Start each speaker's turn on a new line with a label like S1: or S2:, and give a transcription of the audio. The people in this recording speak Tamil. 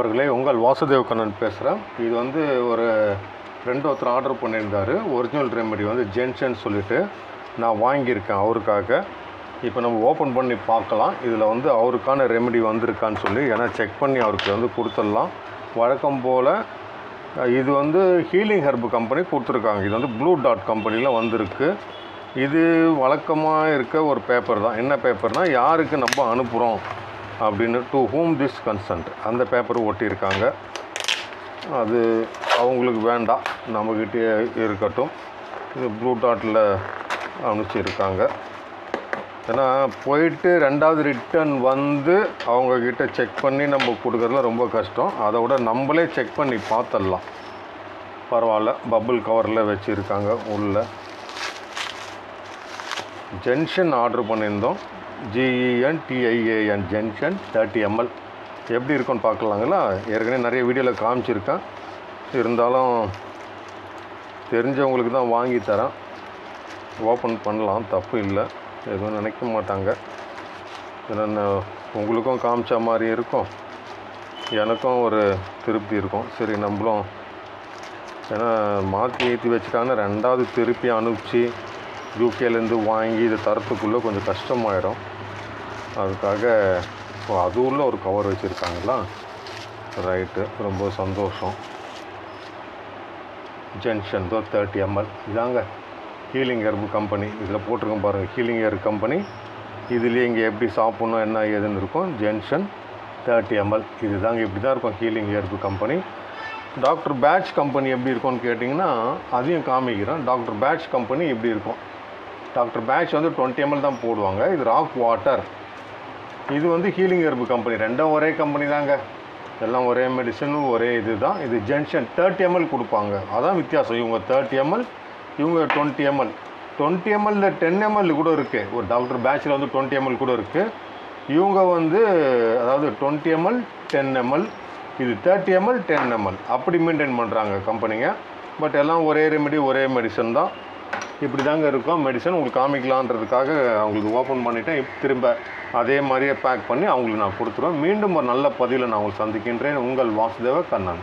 S1: நண்பர்களே உங்கள் வாசுதேவ் கண்ணன் பேசுகிறேன் இது வந்து ஒரு ஃப்ரெண்ட் ஒருத்தர் ஆர்டர் பண்ணியிருந்தார். ஒரிஜினல் ரெமெடி வந்து ஜென்ஷன் சொல்லிவிட்டு நான் வாங்கியிருக்கேன் அவருக்காக. இப்போ நம்ம ஓப்பன் பண்ணி பார்க்கலாம். இதில் வந்து அவருக்கான ரெமெடி வந்திருக்கான்னு சொல்லி ஏன்னா செக் பண்ணி அவருக்கு வந்து கொடுத்துடலாம். வழக்கம் போல் இது வந்து ஹீலிங் ஹெர்பு கம்பெனி கொடுத்துருக்காங்க. இது வந்து ப்ளூ டாட் கம்பெனியில் வந்திருக்கு. இது வழக்கமாக இருக்க ஒரு பேப்பர் தான். என்ன பேப்பர்னால் யாருக்கு நம்ம அனுப்புகிறோம் அப்படின்னு டு ஹூம் திஸ் கன்சன்ட் அந்த பேப்பர் ஒட்டியிருக்காங்க. அது அவங்களுக்கு வேண்டாம். நம்மக்கிட்டே இருக்கட்டும். இது ப்ளூ டாட்டில் அனுப்பிச்சிருக்காங்க. ஏன்னா போயிட்டு ரெண்டாவது ரிட்டர்ன் வந்து அவங்கக்கிட்ட செக் பண்ணி நம்ம கொடுக்குறதுல ரொம்ப கஷ்டம். அதை விட நம்மளே செக் பண்ணி பார்த்துடலாம். பரவாயில்ல. பபுள் கவரில் வச்சுருக்காங்க உள்ள. ஜென்ஷன் ஆர்டர் பண்ணியிருந்தோம். GEN TIAN gentian thirty ML எப்படி இருக்குன்னு பார்க்கலாங்களா? ஏற்கனவே நிறைய வீடியோவில் காமிச்சிருக்கேன். இருந்தாலும் தெரிஞ்சவங்களுக்கு தான் வாங்கி தரேன். ஓப்பன் பண்ணலாம் தப்பு இல்லை. எதுவும் நினைக்க மாட்டாங்க. ஏன்னா உங்களுக்கும் காமிச்ச மாதிரி இருக்கும். எனக்கும் ஒரு திருப்தி இருக்கும். சரி நம்மளும் ஏன்னா மாற்றி ஏற்றி வச்சுட்டாங்கன்னா ரெண்டாவது திருப்பி அனுப்பிச்சி யூகேலேருந்து வாங்கி இதை தரத்துக்குள்ளே கொஞ்சம் கஷ்டமாயிடும் அதுக்காக ஓ அது உள்ள ஒரு கவர் வச்சுருக்காங்களா ரைட்டு ரொம்ப சந்தோஷம். ஜென்ஷன் தோ தேர்ட்டி எம்எல் இதாங்க ஹீலிங் ஹெர்பு கம்பெனி இதில் போட்டிருக்கோம் பாருங்கள் ஹீலிங் ஹெர் கம்பெனி இதுலேயே இங்கே எப்படி சாப்பிட்ணும் என்ன ஏதுன்னு இருக்கும். ஜென்ஷன் தேர்ட்டி எம்எல் இது தாங்க இப்படி தான் இருக்கும் healing herb company doctor Bach company எப்படி இருக்கும்னு கேட்டிங்கன்னா அதையும் காமிக்கிறேன். டாக்டர் பேட்ச் கம்பெனி இப்படி இருக்கும்? டாக்டர் பேட்ச் வந்து டுவெண்ட்டி எம்எல் தான் போடுவாங்க. இது ராக் வாட்டர் இது வந்து ஹீலிங் ஹெர்பு கம்பெனி ரெண்டும் ஒரே கம்பெனி தாங்க. எல்லாம் ஒரே மெடிசனும் ஒரே இது தான் இது ஜென்ஷன் தேர்ட்டி எம்எல் கொடுப்பாங்க. அதான் வித்தியாசம். இவங்க தேர்ட்டி எம்எல் இவங்க டுவெண்ட்டி எம்எல் டுவெண்ட்டி எம்எல்ல டென் எம்எல் கூட இருக்குது ஒரு டாக்டர் பேட்சில் வந்து டுவெண்ட்டி எம்எல் கூட இருக்குது இவங்க வந்து அதாவது டுவெண்ட்டி எம்எல் டென் எம்எல் இது தேர்ட்டி எம்எல் டென் எம்எல் அப்படி மெயின்டைன் பண்ணுறாங்க கம்பெனிங்க பட் எல்லாம் ஒரே ரெமெடி ஒரே மெடிசன் தான். இப்படி தாங்க இருக்கும். மெடிசன் உங்களுக்கு காமிக்கலான்றதுக்காக அவங்களுக்கு ஓப்பன் பண்ணிவிட்டேன் திரும்ப அதே மாதிரியே பேக் பண்ணி அவங்களுக்கு நான் கொடுத்துருவேன். மீண்டும் ஒரு நல்ல பதிவில் நான் உங்களுக்கு சந்திக்கின்றேன். உங்கள் வாசுதேவ கண்ணன்.